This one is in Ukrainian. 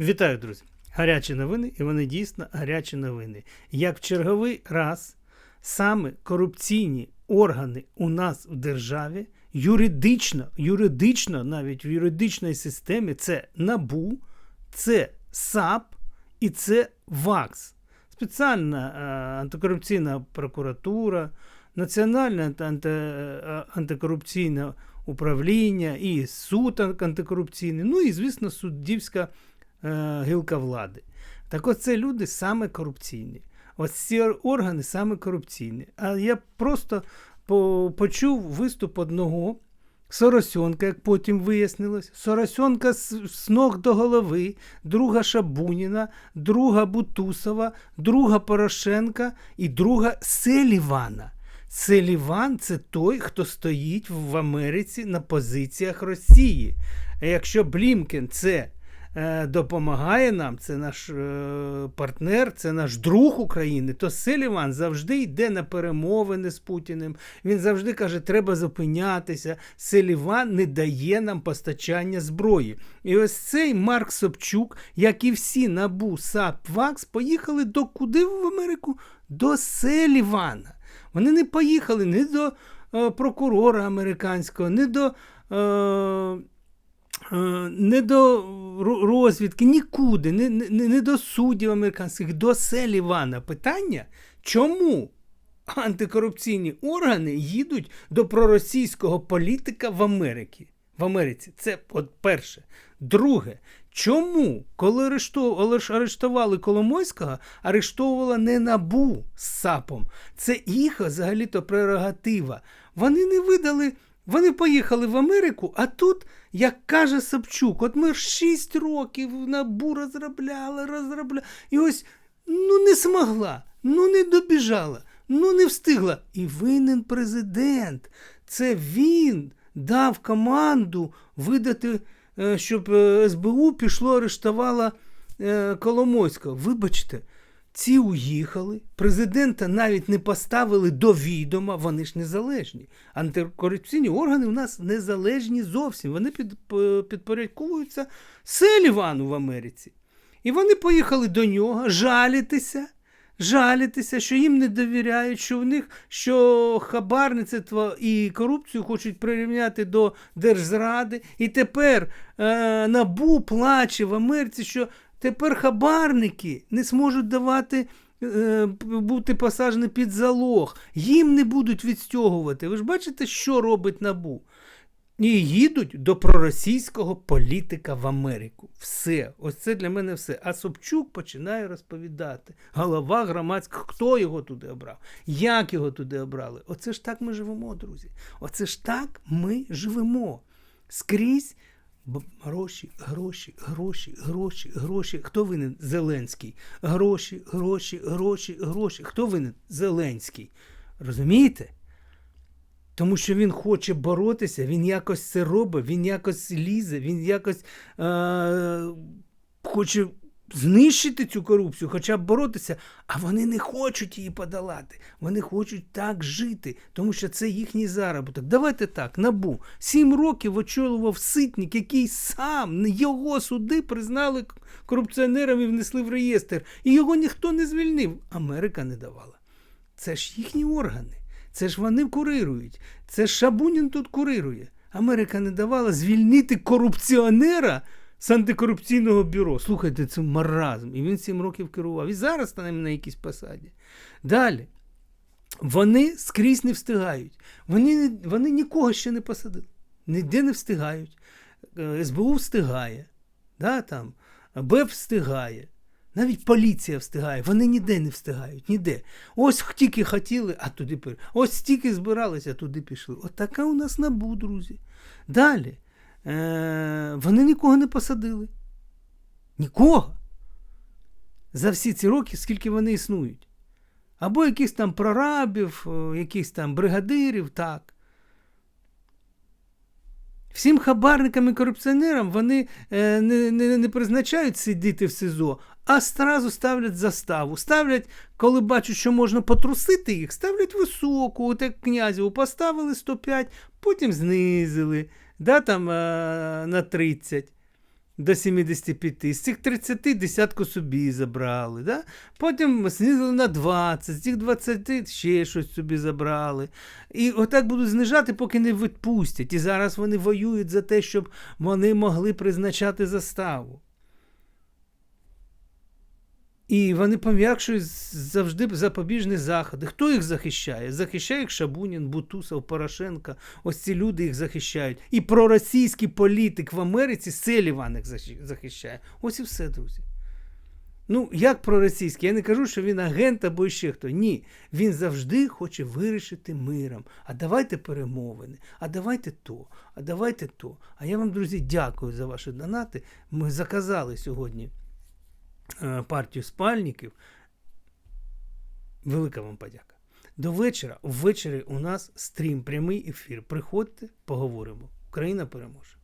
Вітаю, друзі! Гарячі новини, і вони дійсно гарячі новини. Як в черговий раз саме корупційні органи у нас в державі юридично, юридично, навіть в юридичній системі це НАБУ, це САП і це ВАКС. Спеціальна е, антикорупційна прокуратура, Національне е, антикорупційне управління і суд антикорупційний, ну і, звісно, суддівська гілка влади. Так от це люди саме корупційні. Ось ці органи саме корупційні. А я просто почув виступ одного Соросенка, як потім вияснилось. Соросенка з, ног до голови, друга Шабуніна, друга Бутусова, друга Порошенка і друга Селівана. Селіван це той, хто стоїть в Америці на позиціях Росії. А якщо Блімкен це е, допомагає нам, це наш е, партнер, це наш друг України, то Селіван завжди йде на перемовини з Путіним. Він завжди каже, треба зупинятися. Селіван не дає нам постачання зброї. І ось цей Марк Собчук, як і всі набу САП ВАКС, поїхали до куди в Америку? До Селівана. Вони не поїхали ні до е, прокурора американського, ні до. Е, е, не до розвідки, нікуди, не, не, не до суддів американських, до Селівана. Питання, чому антикорупційні органи їдуть до проросійського політика в Америці? В Америці. Це от перше. Друге, чому, коли арештували Коломойського, арештовувала не набу з САПом? Це їх взагалі-то прерогатива. Вони не видали. Вони поїхали в Америку, а тут, як каже Собчук, от ми 6 років набу розробляли, розробляли. І ось ну не змогла, ну не добіжала, ну не встигла. І винен президент. Це він дав команду видати, е, щоб е, СБУ пішло, арештувало е, Коломойського. Вибачте. Ці уїхали, президента навіть не поставили до відома, вони ж незалежні. Антикорупційні органи у нас незалежні зовсім. Вони під, підпорядковуються Селівану в Америці. І вони поїхали до нього жалітися, жалітися, що їм не довіряють, що в них що хабарництво і корупцію хочуть прирівняти до держзради. І тепер е, набу плаче в Америці, що тепер хабарники не зможуть давати. е, Бути посаджені під залог, їм не будуть відстягувати. Ви ж бачите, що робить набу? І їдуть до проросійського політика в Америку. Все, ось це для мене все. А Собчук починає розповідати. Голова громадська, хто його туди обрав, як його туди обрали. Оце ж так ми живемо, друзі. Оце ж так ми живемо. Скрізь гроші, гроші, гроші, гроші, гроші. Хто винен? Зеленський. Гроші, гроші, гроші, гроші. Хто винен? Зеленський. Розумієте? Тому що він хоче боротися, він якось це робить, він якось лізе, він якось е- хоче знищити цю корупцію, хоча б боротися, а вони не хочуть її подолати. Вони хочуть так жити, тому що це їхній заробіток. Давайте так, набу. Сім років очолював ситник, який сам його суди признали корупціонером і внесли в реєстр. І його ніхто не звільнив. Америка не давала. Це ж їхні органи. Це ж вони курирують. Це ж Шабунін тут курирує. Америка не давала звільнити корупціонера з антикорупційного бюро. Слухайте, це маразм. І він сім років керував. І зараз стане на якійсь посаді. Далі. Вони скрізь не встигають. Вони, вони нікого ще не посадили. Ніде не встигають. Е, СБУ встигає. Да, там, БЕП встигає. Навіть поліція встигає, вони ніде не встигають, ніде. Ось тільки хотіли, а туди пішли. Ось стільки збиралися, а туди пішли. От у нас набу, друзі. Далі. Е- вони нікого не посадили. Нікого. За всі ці роки, скільки вони існують. Або якихось там прорабів, е, якихось там бригадирів, так. Всім хабарникам і корупціонерам вони е, не, не, не призначають сидіти в СИЗО, а одразу ставлять заставу. Ставлять, коли бачать, що можна потрусити їх, ставлять високу, от як князеву, поставили 105, потім знизили, да, там, е, на 30. до 75. З цих 30 десятку собі забрали. Да? Потім знизили на 20, з цих 20 ще щось собі забрали. І отак будуть знижати, поки не відпустять. І зараз вони воюють за те, щоб вони могли призначати заставу. І вони пом'якшують завжди запобіжні заходи. Хто їх захищає? Захищає їх Шабунін, Бутусов, Порошенко. Ось ці люди їх захищають. І проросійський політик в Америці Селіван їх захищає. Ось і все, друзі. Ну, як проросійський? Я не кажу, що він агент або ще хто. Ні. Він завжди хоче вирішити миром. А давайте перемовини, а давайте то, а давайте то. А я вам, друзі, дякую за ваші донати. Ми заказали сьогодні партію спальників. Велика вам подяка. До вечора. Ввечері у нас стрім, прямий ефір. Приходьте, поговоримо. Україна переможе.